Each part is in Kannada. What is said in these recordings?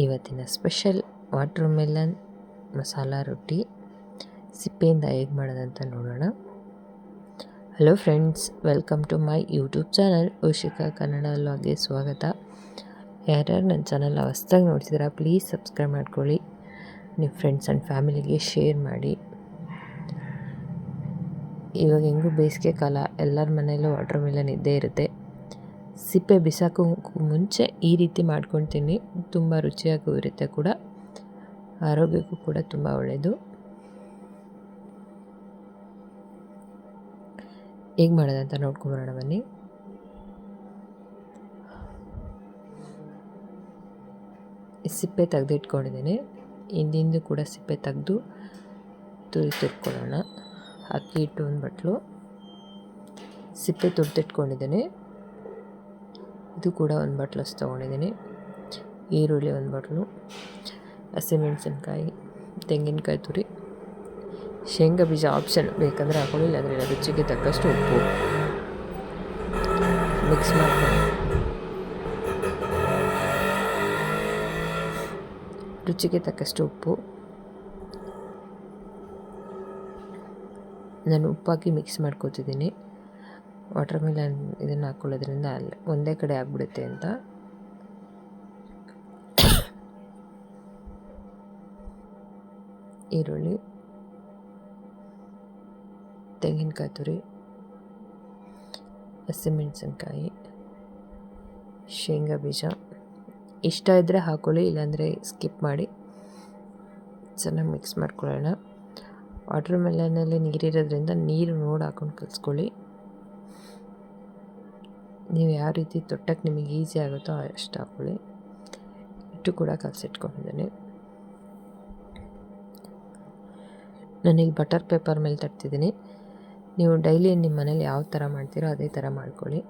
ಇವತ್ತಿನ ಸ್ಪೆಷಲ್ ವಾಟರ್ ಮೆಲನ್ ಮಸಾಲ ರೊಟ್ಟಿ. ಸಿಪ್ಪೆಯಿಂದ ಹೇಗೆ ಮಾಡೋದಂತ ನೋಡೋಣ. Hello friends welcome to my YouTube channel Ushika Kannada ಲಾಗೆ ಸ್ವಾಗತ. ಯಾರ್ಯಾರು ನನ್ನ ಚಾನಲ್ ಹೊಸ್ದಾಗಿ ನೋಡ್ತಿದ್ದೀರಾ ಪ್ಲೀಸ್ ಸಬ್ಸ್ಕ್ರೈಬ್ ಮಾಡ್ಕೊಳ್ಳಿ. ನಿಮ್ಮ ಫ್ರೆಂಡ್ಸ್ ಆ್ಯಂಡ್ ಫ್ಯಾಮಿಲಿಗೆ ಶೇರ್ ಮಾಡಿ. ಇವಾಗ ಹೆಂಗೂ ಬೇಸಿಗೆ ಕಾಲ, ಎಲ್ಲರ ಮನೆಯಲ್ಲೂ ವಾಟರ್ ಮೆಲನ್ ಇದ್ದೇ ಇರುತ್ತೆ. ಸಿಪ್ಪೆ ಬಿಸಾಕೋ ಮುಂಚೆ ಈ ರೀತಿ ಮಾಡ್ಕೊಳ್ತೀನಿ. ತುಂಬ ರುಚಿಯಾಗೂ ಇರುತ್ತೆ ಕೂಡ. ಆರೋಗ್ಯಕ್ಕೂ ಕೂಡ ತುಂಬ ಒಳ್ಳೆಯದು ಹೇಗೆ ಮಾಡೋದಂತ ನೋಡ್ಕೊಂಬರೋಣ ಬನ್ನಿ. ಸಿಪ್ಪೆ ತೆಗೆದಿಟ್ಕೊಂಡಿದ್ದೀನಿ. ಹಿಂದಿಂದು ಕೂಡ ಸಿಪ್ಪೆ ತೆಗೆದು ತುರಿ ತುರ್ಕೊಳ್ಳೋಣ. ಅಕ್ಕಿ ಹಿಟ್ಟು ಒಂದು ಬಟ್ಲು. ಸಿಪ್ಪೆ ತುರ್ದಿಟ್ಕೊಂಡಿದ್ದೀನಿ. ಇದು ಕೂಡ ಒಂದು ಬಟ್ಲಷ್ಟು ತೊಗೊಂಡಿದ್ದೀನಿ. ಈರುಳ್ಳಿ ಒಂದು ಬಾಟ್ಲು, ಹಸಿಮೆಣಸಿನ್ಕಾಯಿ, ತೆಂಗಿನಕಾಯಿ ತುರಿ, ಶೇಂಗಾ ಬೀಜ ಆಪ್ಷನ್ ಬೇಕಂದರೆ ಹಾಕೊಳ್ಳಿ ಇಲ್ಲ, ರುಚಿಗೆ ತಕ್ಕಷ್ಟು ಉಪ್ಪು. ಮಿಕ್ಸ್ ಮಾಡ್ಕೊಂಡು ರುಚಿಗೆ ತಕ್ಕಷ್ಟು ಉಪ್ಪು. ನಾನು ಉಪ್ಪಾಕಿ ಮಿಕ್ಸ್ ಮಾಡ್ಕೋತಿದ್ದೀನಿ. ವಾಟರ್ ಮಿಲನ್ ಇದನ್ನು ಹಾಕ್ಕೊಳ್ಳೋದ್ರಿಂದ ಅಲ್ಲಿ ಒಂದೇ ಕಡೆ ಆಗಿಬಿಡುತ್ತೆ ಅಂತ. ಈರುಳ್ಳಿ, ತೆಂಗಿನಕಾಯಿ ತುರಿ, ಹಸಿಮೆಣಸಿನ್ಕಾಯಿ, ಶೇಂಗಾ ಬೀಜ. ಇಷ್ಟ ಇದ್ದರೆ ಹಾಕ್ಕೊಳ್ಳಿ ಇಲ್ಲಾಂದರೆ ಸ್ಕಿಪ್ ಮಾಡಿ. ಚೆನ್ನಾಗಿ ಮಿಕ್ಸ್ ಮಾಡ್ಕೊಳ್ಳೋಣ. ವಾಟರ್ ಮೆಲನಲ್ಲಿ ನೀರಿರೋದ್ರಿಂದ ನೀರು ನೋಡಿ ಹಾಕೊಂಡು ಕಲಿಸ್ಕೊಳ್ಳಿ. ನೀವು ಯಾವ ರೀತಿ ತೊಟ್ಟಕ್ಕೆ ನಿಮಗೆ ಈಸಿ ಆಗುತ್ತೋ ಅಷ್ಟು ಹಾಕ್ಕೊಳ್ಳಿ ಇಟ್ಟು ಕೂಡ ಕಲಸಿಟ್ಕೊಂಡಿದ್ದೀನಿ ನನಗೆ ಬಟರ್ ಪೇಪರ್ ಮೇಲೆ ತಟ್ತಿದ್ದೀನಿ. ನೀವು ಡೈಲಿ ನಿಮ್ಮ ಮನೇಲಿ ಯಾವ ಥರ ಮಾಡ್ತೀರೋ ಅದೇ ಥರ ಮಾಡ್ಕೊಳ್ಳಿ.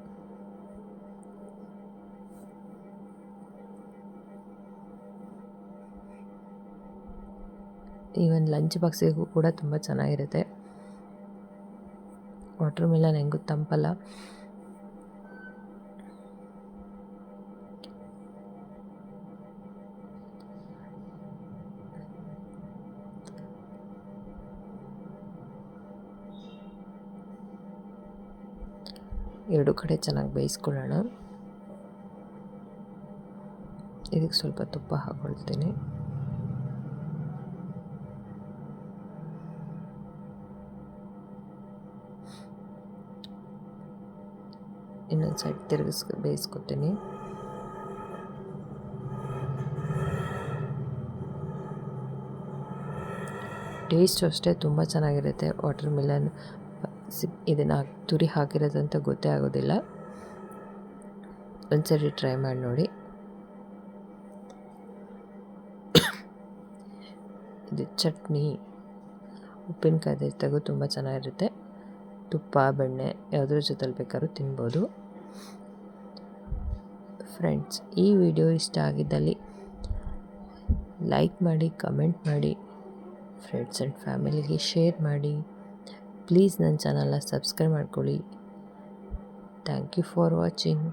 ಈವನ್ ಲಂಚ್ ಬಾಕ್ಸಿಗೂ ಕೂಡ ತುಂಬ ಚೆನ್ನಾಗಿರುತ್ತೆ. ವಾಟ್ರ್ ಮೆಲನ್ ಹೆಂಗೂ ತಂಪಲ್ಲ. ಎರಡು ಕಡೆ ಚೆನ್ನಾಗಿ ಬೇಯಿಸ್ಕೊಳ್ಳೋಣ. ಇದಕ್ಕೆ ಸ್ವಲ್ಪ ತುಪ್ಪ ಹಾಕೊಳ್ತೀನಿ. ಇನ್ನೊಂದು ಸೈಡ್ ತಿರುಗಿಸ್, ಬೇಯಿಸ್ಕೊತೀನಿ. ಟೇಸ್ಟು ಅಷ್ಟೇ ತುಂಬ ಚೆನ್ನಾಗಿರುತ್ತೆ. ವಾಟರ್ ಮಿಲನ್ ಸಿಪ್ ಇದನ್ನು ತುರಿ ಹಾಕಿರೋದಂತ ಗೊತ್ತೇ ಆಗೋದಿಲ್ಲ. ಒಂದ್ಸರಿ ಟ್ರೈ ಮಾಡಿ ನೋಡಿ. ಇದು ಚಟ್ನಿ ಉಪ್ಪಿನಕಾಯಿ ತೆಗೆದು ತುಂಬ ಚೆನ್ನಾಗಿರುತ್ತೆ. ತುಪ್ಪ, ಬೆಣ್ಣೆ, ಯಾವುದ್ರ ಜೊತೆಲಿ ಬೇಕಾದ್ರೂ ತಿನ್ಬೋದು. ಫ್ರೆಂಡ್ಸ್ ಈ ವಿಡಿಯೋ ಇಷ್ಟ ಆಗಿದ್ದಲ್ಲಿ ಲೈಕ್ ಮಾಡಿ ಕಮೆಂಟ್ ಮಾಡಿ ಫ್ರೆಂಡ್ಸ್ ಆ್ಯಂಡ್ ಫ್ಯಾಮಿಲಿಗೆ ಶೇರ್ ಮಾಡಿ. ಪ್ಲೀಸ್ ನನ್ನ ಚಾನಲ್ನ ಸಬ್ಸ್ಕ್ರೈಬ್ ಮಾಡ್ಕೊಳ್ಳಿ. Thank you for watching.